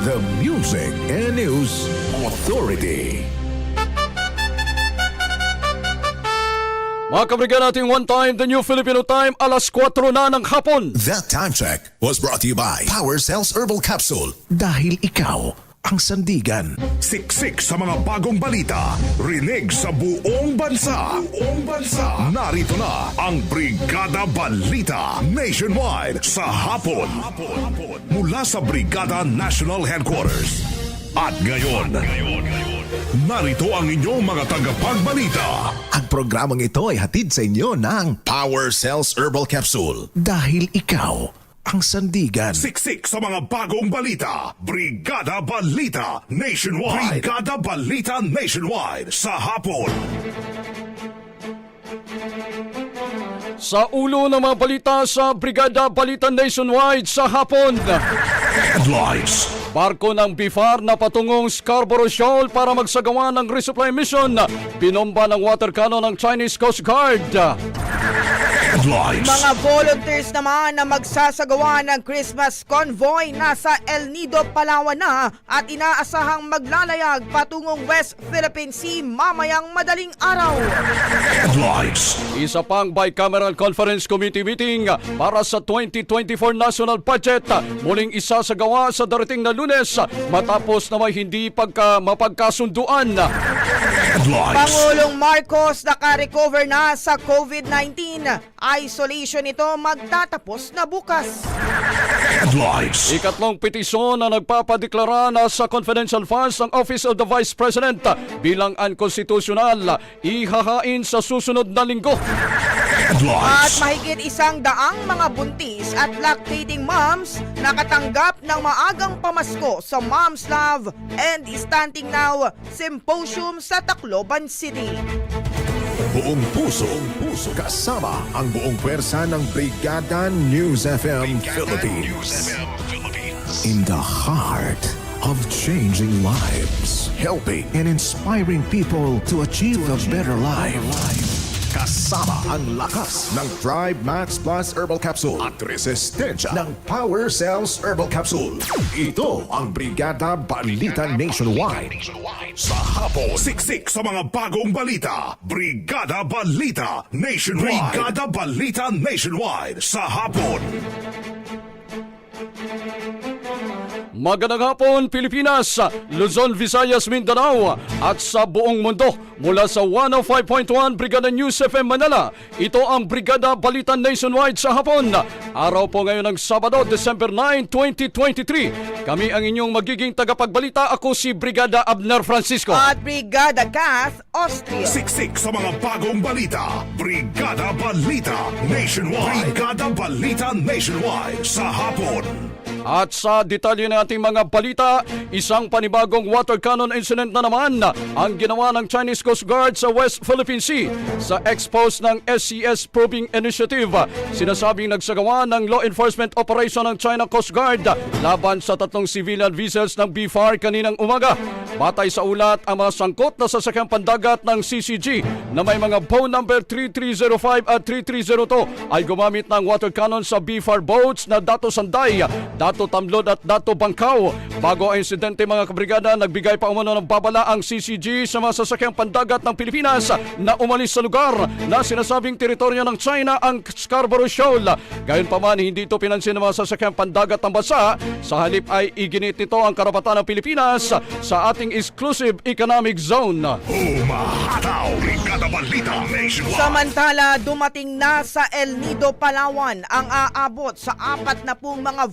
The Music and News Authority. Mga kabrigan natin one time, the new Filipino time, alas 4 na ng hapon. That time check was brought to you by Power Cells Herbal Capsule. Dahil ikaw ang sandigan. Siksik sa mga bagong balita. Rinig sa buong bansa. Buong bansa. Narito na ang Brigada Balita Nationwide sa hapon. Mula sa Brigada National Headquarters. At ngayon, narito ang inyong mga tagapagbalita. Ang programang ito ay hatid sa inyo ng Power Cells Herbal Capsule. Dahil ikaw ang sandigan. Siksik sa mga bagong balita. Brigada Balita Nationwide. Brigada Balita Nationwide sa hapon. Sa ulo ng mga balita sa Brigada Balita Nationwide sa hapon. Headlines. Barko ng BIFAR na patungong Scarborough Shoal para magsagawa ng resupply mission. Binomba ng water cannon ng Chinese Coast Guard. Headlines. Mga volunteers naman na magsasagawa ng Christmas convoy nasa El Nido, Palawan na at inaasahang maglalayag patungong West Philippine Sea mamayang madaling araw. Headlines. Isa pang bicameral conference committee meeting para sa 2024 national budget. Muling isasagawa sa darating na lunes matapos na may hindi pagka mapagkasunduan. Headlines. Pangulong Marcos naka-recover na sa COVID-19. Isolation ito magtatapos na bukas. Headlines. Ikatlong petisyon na nagpapadeklara na sa confidential funds ng Office of the Vice President bilang unconstitutional ihahain sa susunod na linggo. At Headlines. mahigit isang daang mga buntis at lactating moms nakatanggap ng maagang pamasko sa Moms Love and Stunting Now Symposium sa Tacloban City. Buong puso, puso kasama ang buong pwersa ng Brigada News FM Philippines. In the heart of changing lives, helping and inspiring people to achieve a better life. Kasama ang lakas ng Thrive Max Plus Herbal Capsule at resistensya ng Power Cells Herbal Capsule. Ito ang Brigada Balita Nationwide. Sa hapon. Siksik sa mga bagong balita. Brigada Balita Nationwide. Brigada Balita Nationwide sa hapon. Magandang hapon Pilipinas, Luzon, Visayas, Mindanao at sa buong mundo mula sa 105.1 Brigada News FM Manila. Ito ang Brigada Balita Nationwide sa hapon. Araw po ngayon ng Sabado, December 9, 2023. Kami ang inyong magiging tagapagbalita. Ako si Brigada Abner Francisco. At Brigada Kath, Austria. Siksik sa mga bagong balita. Brigada Balita Nationwide. Brigada Balita Nationwide sa hapon. At sa detalye ng ating mga balita, isang panibagong water cannon incident na naman ang ginawa ng Chinese Coast Guard sa West Philippine Sea. Sa expose ng SCS Probing Initiative, sinasabing nagsagawa ng law enforcement operation ng China Coast Guard laban sa tatlong civilian vessels ng BFAR kaninang umaga. Batay sa ulat, ang mga sangkot na sasakyang pandagat ng CCG na may mga bow number 3305 at 3302 ay gumamit ng water cannon sa BFAR boats na Dato Sanday, Dato Tamlod at Dato Bangkaw. Bago ang insidente mga kabrigada, nagbigay pa umano ng babala ang CCG sa mga sasakyang pandagat ng Pilipinas na umalis sa lugar na sinasabing teritoryo ng China ang Scarborough Shoal. Gayon pa man, hindi ito pinansin ng mga sasakyang pandagat ng bansa. Sa halip ay iginit nito ang karapatan ng Pilipinas sa ating exclusive economic zone. Umahataw! Balita Nationwide! Samantala, dumating na sa El Nido, Palawan ang aabot sa apat na pong mga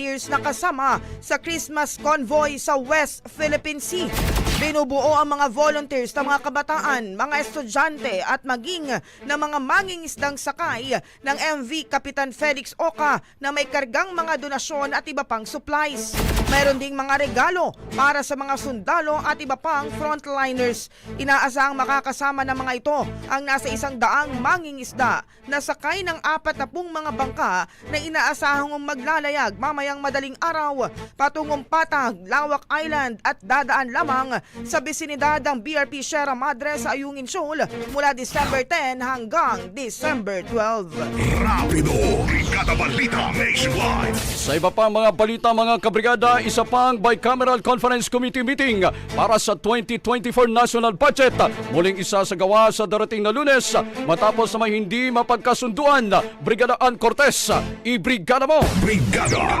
volunteers na kasama sa Christmas convoy sa West Philippine Sea. Binubuo ang mga volunteers ng mga kabataan, mga estudyante at maging ng mga mangingisdang sakay ng MV Kapitan Felix Oka na may kargang mga donasyon at iba pang supplies. Mayroon ding mga regalo para sa mga sundalo at iba pang frontliners. Inaasahang makakasama ng mga ito ang nasa isang daang mangingisda na sakay ng apat na pung mga bangka na inaasahang maglalayag mamayang madaling araw patungong Patag, Lawak Island at dadaan lamang sa bisinidad ng BRP Sierra Madre sa Ayungin Shoal mula December 10 hanggang December 12. Rapido! Brigada Balita Nationwide! Sa iba pang mga balita mga kabrigada, isa pang bicameral conference committee meeting para sa 2024 national budget. Muling isa sa gawa sa darating na lunes matapos na may hindi mapagkasunduan. Brigada Ann Cortez, i-brigada mo! Brigada!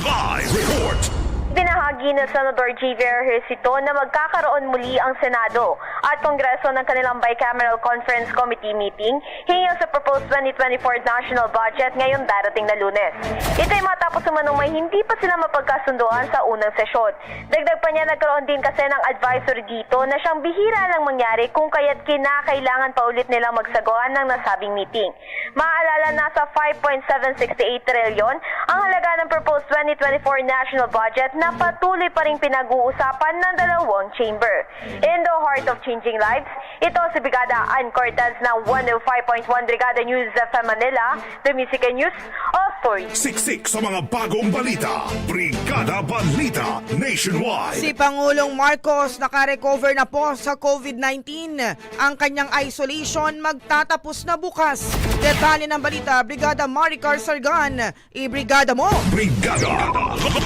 Live report! Binahagi ng Senador Javier Ejercito na magkakaroon muli ang Senado at Kongreso ng kanilang bicameral conference committee meeting hinggil sa proposed 2024 national budget ngayong darating na lunes. Ito ay matapos umanong may hindi pa sila mapagkasunduan sa unang sesyon. Dagdag pa niya nagkaroon din kasi ng advisory dito na siyang bihira lang mangyari kung kaya't kinakailangan pa ulit nilang magsagawa ng nasabing meeting. Maaalala nasa 5.768 trilyon ang halaga ng proposed 2024 national budget na patuloy pa rin pinag-uusapan ng dalawang chamber. In the heart of changing lives, ito si Brigada Ann Cortez ng 105.1 Brigada News FM Manila, the Music and News Authority. Siksik sa mga bagong balita. Brigada Balita Nationwide. Si Pangulong Marcos nakarecover na po sa COVID-19. Ang kanyang isolation magtatapos na bukas. Detalye ng balita, Brigada Maricar Sargan. I-brigada mo! Brigada!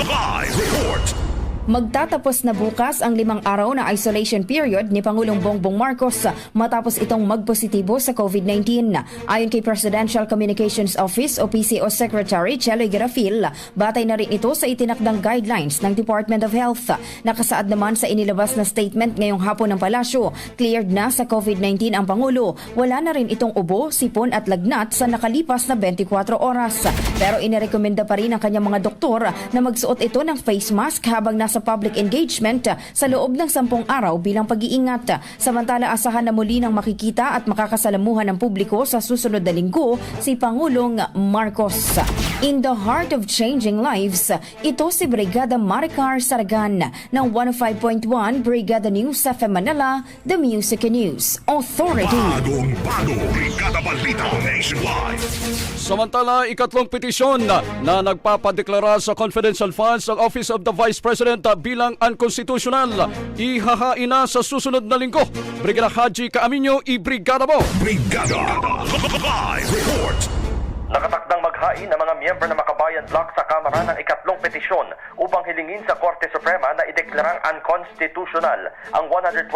Live report! Magtatapos na bukas ang limang araw na isolation period ni Pangulong Bongbong Marcos matapos itong magpositibo sa COVID-19. Ayon kay Presidential Communications Office o PCO Secretary Cheloy Garafil, batay na rin ito sa itinakdang guidelines ng Department of Health. Nakasaad naman sa inilabas na statement ngayong hapon ng palasyo, cleared na sa COVID-19 ang Pangulo. Wala na rin itong ubo, sipon at lagnat sa nakalipas na 24 oras. Pero inirekomenda pa rin ang kanyang mga doktor na magsuot ito ng face mask habang nasa sa public engagement sa loob ng sampung araw bilang pag-iingat. Samantala asahan na muli ng makikita at makakasalamuhan ng publiko sa susunod na linggo si Pangulong Marcos. In the heart of changing lives, ito si Brigada Maricar Saragan ng 105.1 Brigada News sa Manila, The Music News Authority. Bagong bago! Brigada Balita Nationwide! Samantala, ikatlong petisyon na nagpapadeklara sa confidential funds ang Office of the Vice President bilang unconstitutional. Ihahain na sa susunod na linggo. Brigada Haji Kaaminyo, i-brigada mo! Brigada! Live report! Nakatakdang maghain ang mga miyembro ng Makabayan Block sa Kamara ng ikatlong petisyon upang hilingin sa Korte Suprema na ideklarang unconstitutional ang 125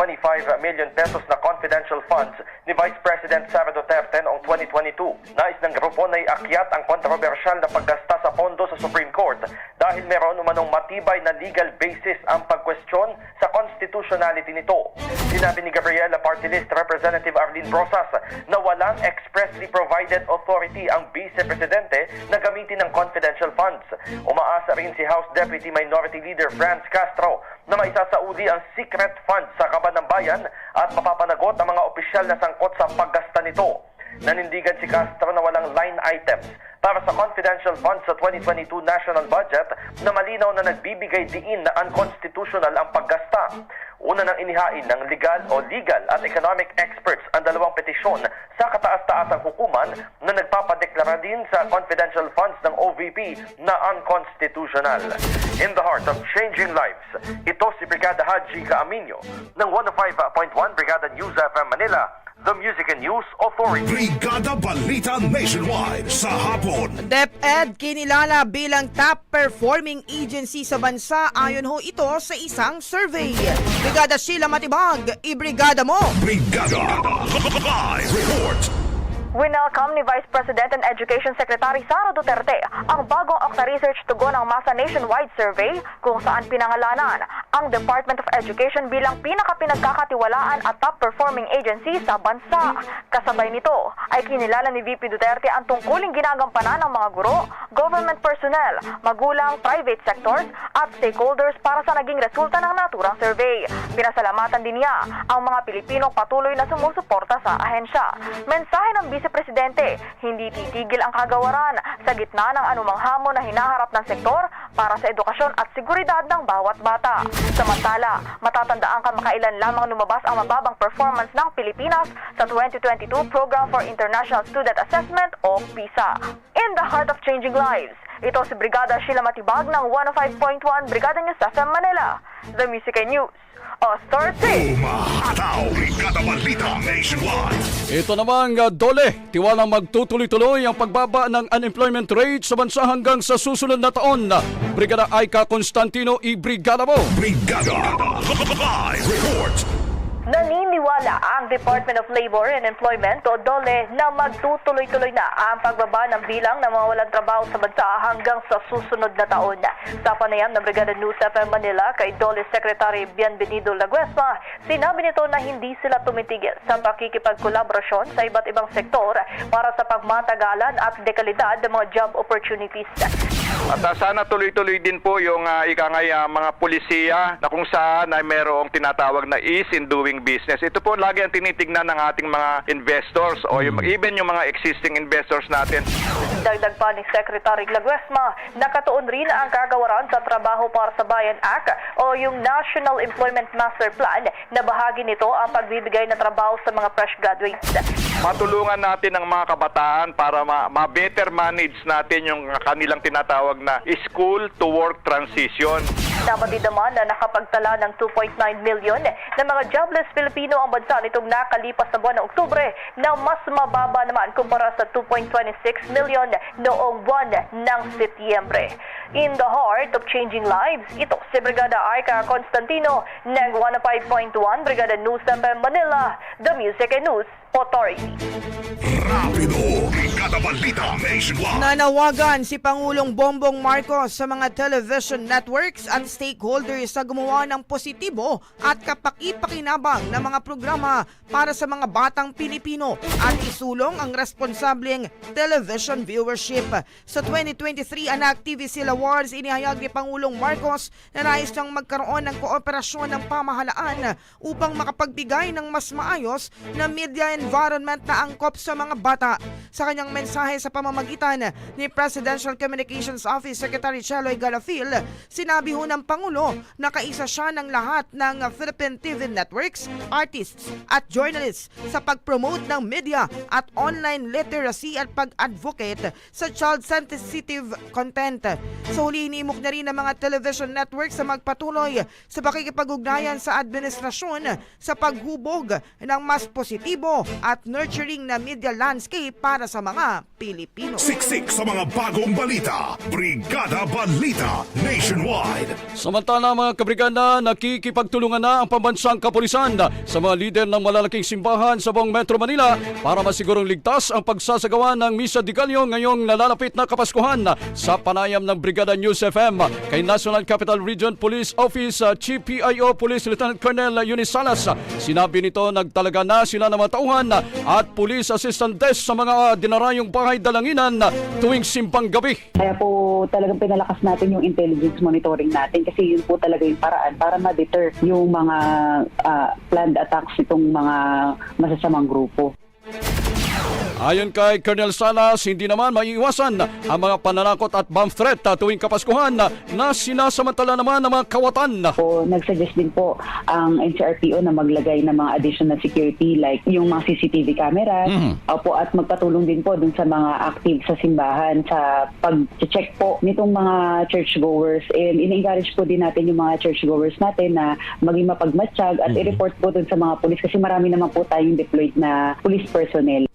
million pesos na confidential funds ni Vice President Sara Duterte noong 2022. Nais ng grupo na iakyat ang kontrobersyal na paggasta sa pondo sa Supreme Court dahil meron umanong matibay na legal basis ang pagkwestiyon sa constitutionality nito. Sinabi ni Gabriela Party List Representative Arlene Brosas na walang expressly provided authority ang Vice Presidente na gamitin ng confidential funds. Umaasa rin si House Deputy Minority Leader Franz Castro na maisasaudi ang secret funds sa kaban ng bayan at mapapanagot ang mga opisyal na sangkot sa paggasta nito. Nanindigan si Castro na walang line items para sa confidential funds sa 2022 national budget na malinaw na nagbibigay diin na unconstitutional ang paggasta. Una nang inihain ng legal o legal at economic experts ang dalawang petisyon sa kataas-taasang hukuman na nagpapadeklara din sa confidential funds ng OVP na unconstitutional. In the heart of changing lives, ito si Brigada Haji Kaaminyo ng 105.1 Brigada News FM Manila, the Music and News Authority. Brigada Balita Nationwide sa hapon. DepEd kinilala bilang top performing agency sa bansa ayon ho ito sa isang survey. Brigada Sheila Matibag, i-brigada mo! Brigada! Live report! Winelcome ni Vice President and Education Secretary Sara Duterte ang bagong Okta Research tugon ng masa nationwide survey kung saan pinangalanan ang Department of Education bilang pinakapinagkakatiwalaan at top-performing agency sa bansa. Kasabay nito ay kinilala ni VP Duterte ang tungkuling ginagampanan ng mga guro, government personnel, magulang, private sectors at stakeholders para sa naging resulta ng naturang survey. Pinasalamatan din niya ang mga Pilipinong patuloy na sumusuporta sa ahensya. Mensahe ng Vice Presidente, hindi titigil ang kagawaran sa gitna ng anumang hamon na hinaharap ng sektor para sa edukasyon at seguridad ng bawat bata. Samantala, matatandaan kamakailan lamang lumabas ang mababang performance ng Pilipinas sa 2022 Program for International Student Assessment o PISA. In the heart of changing lives, ito si Brigada Sheila Matibag ng 105.1 Brigada News FM Manila. The Music and News. Authority! Umahataw! Brigada Balita Nationwide! Ito namang uh, dole, tiwalang magtutuloy-tuloy ang pagbaba ng unemployment rate sa bansa hanggang sa susunod na taon. Brigada Aika Constantino i Brigada mo. Brigada Live Report! Naniniwala ang Department of Labor and Employment o DOLE na magtutuloy-tuloy na ang pagbaba ng bilang ng mga walang trabaho sa bansa hanggang sa susunod na taon. Sa panayam ng Brigada News FM Manila kay DOLE Secretary Bienvenido Laguesma, sinabi nito na hindi sila tumitigil sa pakikipagkolaborasyon sa iba't ibang sektor para sa pagmatagalan at dekalidad ng mga job opportunities. At ah, sana tuloy-tuloy din po yung uh, ikangay ah, mga pulisiya na kung saan ay merong tinatawag na ease in doing business. Ito po lagi ang tinitignan ng ating mga investors o yung, even yung mga existing investors natin. Dagdag pa ni Secretary Laguesma, nakatuon rin ang kagawaran sa Trabaho para sa Bayan Act o yung National Employment Master Plan na bahagi nito ang pagbibigay ng trabaho sa mga fresh graduates. Matulungan natin ang mga kabataan para ma- ma-better manage natin yung kanilang tinatawag na school to work transition. Dapat din naman na nakapagtala ng 2.9 million na mga jobless Pilipino ang bansa nitong nakalipas na buwan ng Oktubre na mas mababa naman kumpara sa 2.26 million noong buwan ng Setyembre. In the heart of changing lives, ito si Brigada Aika Constantino ng 105.1 Brigada News FM Manila, The Music and News Authority. Rapido! Brigada Balita Nationwide! Nanawagan si Pangulong Bongbong Marcos sa mga television networks at stakeholders sa gumawa ng positibo at kapaki-pakinabang na mga programa para sa mga batang Pilipino at isulong ang responsableng television viewership. Sa 2023 Anak TVC Awards, inihayag ni Pangulong Marcos na nais niyang magkaroon ng kooperasyon ng pamahalaan upang makapagbigay ng mas maayos na media environment na angkop sa mga bata. Sa kanyang mensahe sa pamamagitan ni Presidential Communications Office Secretary Cheloy Galafil, sinabi ho ng Pangulo na kaisa siya ng lahat ng Philippine TV networks, artists at journalists sa pag-promote ng media at online literacy at pag-advocate sa child-sensitive content. Sa huli, inimok na rin ng mga television networks sa magpatuloy sa pakikipag-ugnayan sa administrasyon sa paghubog ng mas positibo at nurturing na media landscape para sa mga Pilipino. Siksik sa mga bagong balita. Brigada Balita Nationwide. Samantala mga kabrigada, nakikipagtulungan na ang pambansang kapulisan sa mga lider ng malalaking simbahan sa buong Metro Manila para masigurong ligtas ang pagsasagawa ng Misa de Gallo ngayong nalalapit na Kapaskuhan sa panayam ng Brigada News FM kay National Capital Region Police Office uh, Chief PIO Police Lieutenant Colonel Eunice Salas. Sinabi nito nagtalaga na sila ng mga tauhan at police assistant desk sa mga dinarayong bahay dalanginan tuwing simpang gabi. Kaya po talagang pinalakas natin yung intelligence monitoring natin kasi yun po talaga yung paraan para ma-deter yung mga ah, planned attacks itong mga masasamang grupo. Ayon kay Colonel Salas, hindi naman maiiwasan ang mga pananakot at bomb threat tuwing Kapaskuhan na sinasamantala naman ng mga kawatan. Po, nagsuggest din po ang NCRPO na maglagay ng mga additional security like yung mga CCTV cameras. Opo, at magpatulong din po dun sa mga active sa simbahan sa pag-check po nitong mga churchgoers. And in-encourage po din natin yung mga churchgoers natin na maging mapagmatsyag at i-report po dun sa mga pulis kasi marami naman po tayong deployed na police personnel.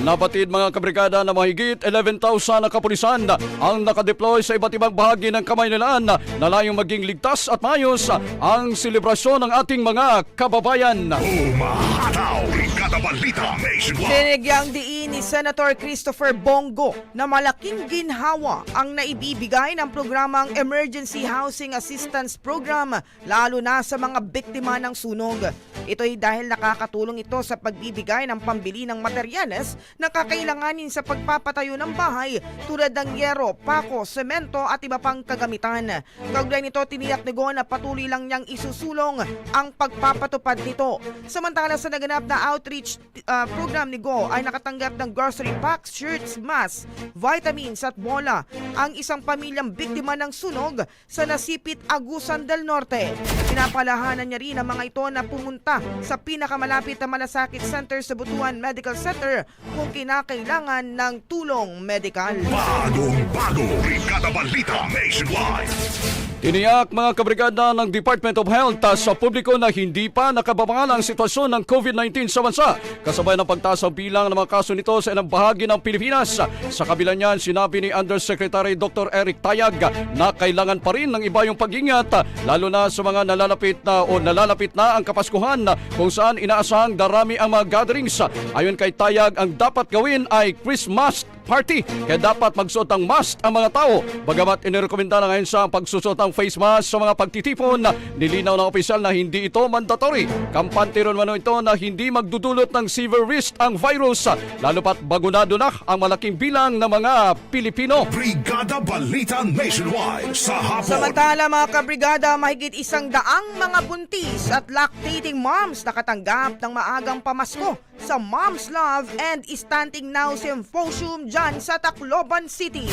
Nabatid mga kabrigada na mahigit 11,000 na kapulisan ang nakadeploy sa iba't ibang bahagi ng Kamaynilaan na layong maging ligtas at maayos ang selebrasyon ng ating mga kababayan. Umahataw! Brigada Balita Nationwide. Binigyang diin Senator Christopher Bongo na malaking ginhawa ang naibibigay ng programang Emergency Housing Assistance Program lalo na sa mga biktima ng sunog. Ito'y dahil nakakatulong ito sa pagbibigay ng pambili ng materyales na kakailanganin sa pagpapatayo ng bahay tulad ng yero, pako, semento at iba pang kagamitan. Kaugnay nito, tiniyak ni Go na patuloy lang niyang isusulong ang pagpapatupad nito. Samantala sa naganap na outreach uh, program ni Go ay nakatanggap ng grocery packs, shirts, masks, vitamins at bola ang isang pamilyang biktima ng sunog sa Nasipit, Agusan del Norte. Pinapalahanan niya rin ang mga ito na pumunta sa pinakamalapit na malasakit center sa Butuan Medical Center kung kinakailangan ng tulong medikal. Bagong bago. Brigada Balita Nationwide. Tiniyak mga kabrigada ng Department of Health sa publiko na hindi pa nakababala ang sitwasyon ng COVID-19 sa bansa. Kasabay ng pagtaas ang bilang ng mga kaso nito sa ilang bahagi ng Pilipinas. Sa kabila niyan, sinabi ni Undersecretary Dr. Eric Tayag na kailangan pa rin ng iba yung pag-ingat lalo na sa mga nalalapit na o nalalapit na ang Kapaskuhan kung saan inaasahang darami ang mga gatherings. Ayon kay Tayag, ang dapat gawin ay Christmas party. Kaya dapat magsuot ng mask ang mga tao. Bagamat inirekomenda na ngayon sa pagsusot ng face mask sa mga pagtitipon, nilinaw ng opisyal na hindi ito mandatory. Kampante ron mano ito na hindi magdudulot ng severe risk ang virus, lalo pat bagunado na ang malaking bilang ng mga Pilipino. Brigada Balita Nationwide. Sa hapon. Samantala mga kabrigada, mahigit isang daang mga buntis at lactating moms nakatanggap ng maagang pamasko sa Moms Love and Stunting Now Symposium dyan sa Tacloban City.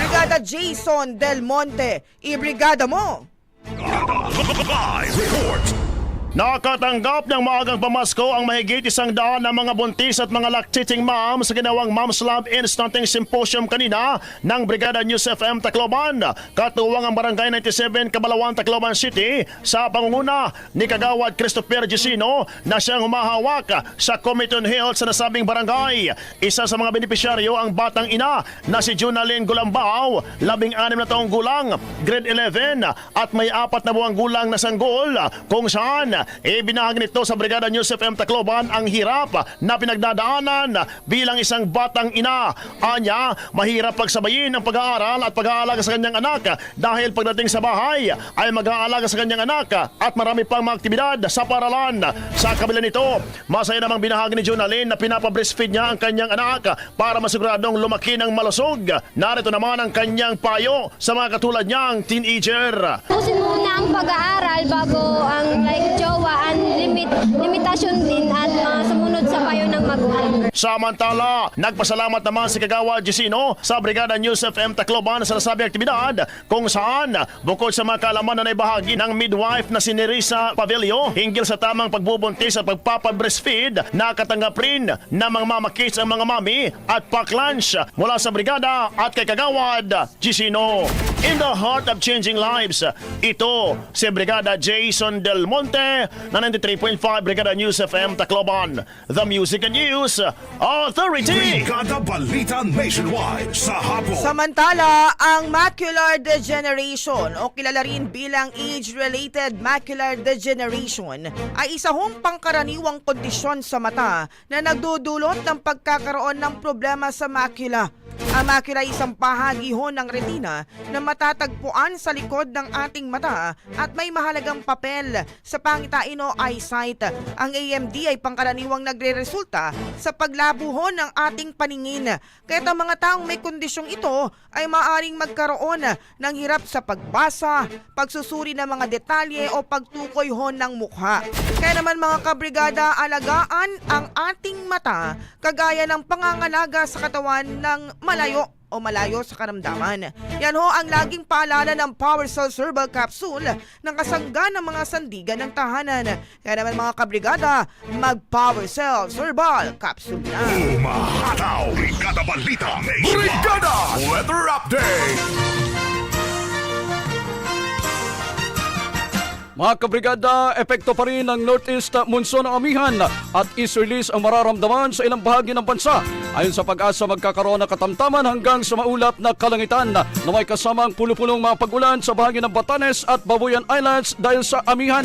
Brigada Jason Del Monte, ibrigada mo! Live report. Nakatanggap ng maagang pamasko ang mahigit isang daan ng mga buntis at mga lactating moms sa ginawang Moms Lab Instanting Symposium kanina ng Brigada News FM Tacloban. Katuwang ang Barangay 97 Kabalawan, Tacloban City sa pangunguna ni Kagawad Christopher Gisino na siyang humahawak sa Committee on Health sa nasabing barangay. Isa sa mga benepisyaryo ang batang ina na si Junalyn Gulambao, labing anim na taong gulang, grade 11 at may apat na buwang gulang na sanggol kung saan ibinahagi nito sa Brigada News FM Tacloban ang hirap na pinagdadaanan bilang isang batang ina. Anya, mahirap pagsabayin ang pag-aaral at pag-aalaga sa kanyang anak dahil pagdating sa bahay ay mag-aalaga sa kanyang anak at marami pang mga aktibidad sa paralan. Sa kabila nito, masaya namang binahagi ni Jonalyn na pinapa-breastfeed niya ang kanyang anak para masiguradong lumaki ng malusog. Narito naman ang kanyang payo sa mga katulad niyang teenager. Pusin muna ang pag-aaral bago ang like jowa ang limit, limitasyon din at mga sumunod sa payo ng magulang. Samantala, nagpasalamat naman si Kagawa Gisino sa Brigada News FM Tacloban sa nasabing aktibidad kung saan bukod sa mga kaalaman na naibahagi ng midwife na si Nerissa Pavilio hinggil sa tamang pagbubuntis at pagpapabreastfeed, nakatanggap rin na mga mama kids ang mga mami at pack lunch mula sa Brigada at kay Kagawad Gisino. In the heart of changing lives, ito si Brigada Jason Del Monte na 93.5 Brigada News FM Tacloban. The Music and News Authority! Brigada Balita Nationwide. Sa hapon. Samantala, ang macular degeneration o kilala rin bilang age-related macular degeneration ay isa hong pangkaraniwang kondisyon sa mata na nagdudulot ng pagkakaroon ng problema sa macula. Ang macula ay isang bahagi ho ng retina na matatagpuan sa likod ng ating mata at may mahalagang papel sa pangitain o eyesight. Ang AMD ay pangkaraniwang nagre-resulta sa paglabo ho ng ating paningin. Kaya ang mga taong may kondisyong ito ay maaring magkaroon ng hirap sa pagbasa, pagsusuri ng mga detalye o pagtukoy ho ng mukha. Kaya naman mga kabrigada, alagaan ang ating mata kagaya ng pangangalaga sa katawan ng malayo o malayo sa karamdaman. Yan ho ang laging paalala ng Power Cell Herbal Capsule ng kasangga ng mga sandigan ng tahanan. Kaya naman mga kabrigada, mag-Power Cell Herbal Capsule na. Umahataw. Brigada Balita. Brigada Weather Update. Mga kabrigada, epekto pa rin ng Northeast Monsoon ng amihan at easterlies ang mararamdaman sa ilang bahagi ng bansa. Ayon sa pag-asa, magkakaroon ng katamtaman hanggang sa maulap na kalangitan na may kasamang pulo-pulong mga pag-ulan sa bahagi ng Batanes at Babuyan Islands dahil sa amihan.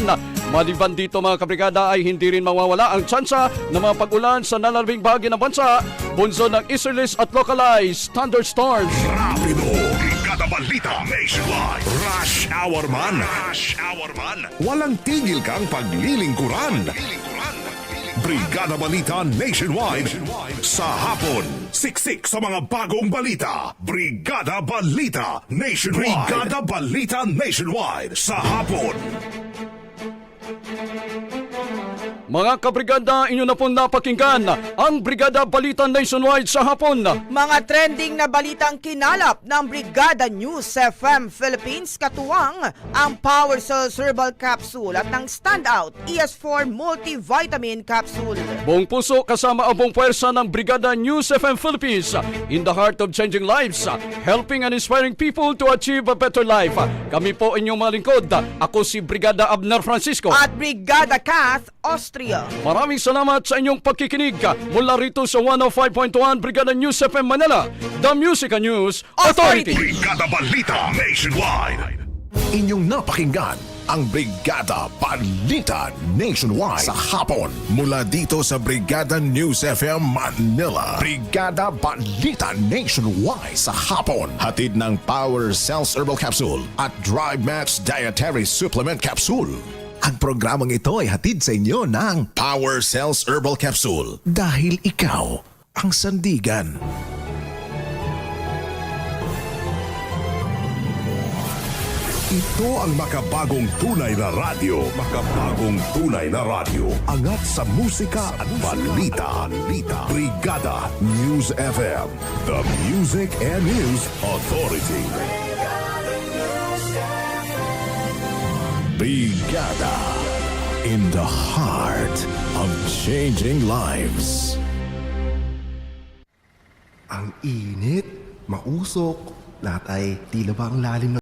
Maliban dito mga kabrigada ay hindi rin mawawala ang tsansa ng mga pag-ulan sa nalalabing bahagi ng bansa, bunso ng easterlies at localized thunderstorms. Rapido, Brigada Balita Nationwide. Rush Hour man. Rush Hour man. Walang tigil kang paglilingkuran. Brigada Balita Nationwide. Sa hapon, siksik sa mga bagong balita. Brigada Balita Nationwide. Brigada Balita Nationwide. Sa hapon. Mga kabrigada, inyo na po napakinggan ang Brigada Balita Nationwide sa hapon. Mga trending na balitang kinalap ng Brigada News FM Philippines katuwang ang Power Cells Herbal Capsule at ng Standout ES4 Multivitamin Capsule. Buong puso kasama ang buong puwersa ng Brigada News FM Philippines in the heart of changing lives, helping and inspiring people to achieve a better life. Kami po inyong mga lingkod. Ako si Brigada Abner Francisco. At Brigada Kath Austria. Maraming salamat sa inyong pagkikinig mula rito sa 105.1 Brigada News FM Manila, The Music and News Authority. Brigada Balita Nationwide. Inyong napakinggan ang Brigada Balita Nationwide sa hapon mula dito sa Brigada News FM Manila. Brigada Balita Nationwide sa hapon. Hatid ng Power Cells Herbal Capsule at Drive Max Dietary Supplement Capsule. Ang programang ito ay hatid sa inyo ng Power Cells Herbal Capsule dahil ikaw ang sandigan. Ito ang makabagong tunay na radyo. Makabagong tunay na radyo. Angat sa musika at balita. balita. Brigada News FM. The Music and News Authority. Brigada in the heart of changing lives. Ang init, mausok, lahat ay tila ba ang lalim ng